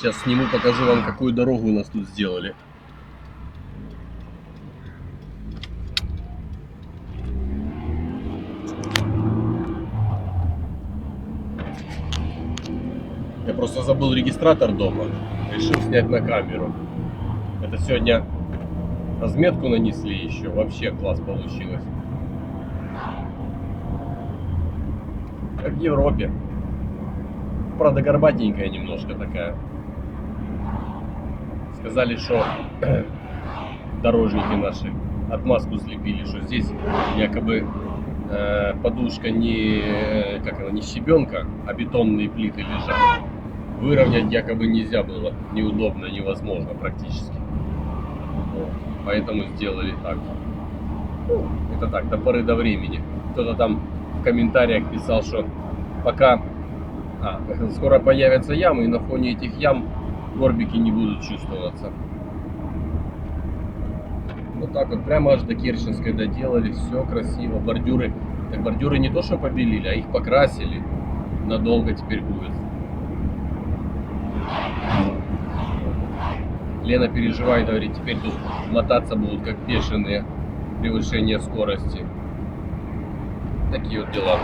Сейчас сниму, покажу вам, какую дорогу у нас тут сделали. Я просто забыл регистратор дома. Решил снять на камеру. Это сегодня разметку нанесли еще. Вообще класс получилось. Как в Европе. Правда, горбатенькая немножко такая. Сказали, что дорожники наши отмазку слепили, что здесь якобы э, подушка не, э, как она, не щебенка, а бетонные плиты лежат. Выровнять якобы нельзя было, неудобно, невозможно практически. Вот. Поэтому сделали так. Ну, это так, до поры до времени. Кто-то там в комментариях писал, что пока а, скоро появятся ямы, и на фоне этих ям горбики не будут чувствоваться. Вот так вот, прямо аж до Керченской доделали, все красиво, бордюры. Так бордюры не то что побелили, а их покрасили. Надолго теперь будет. Лена переживает, говорит, теперь тут мотаться будут как бешеные превышение скорости. Такие вот дела.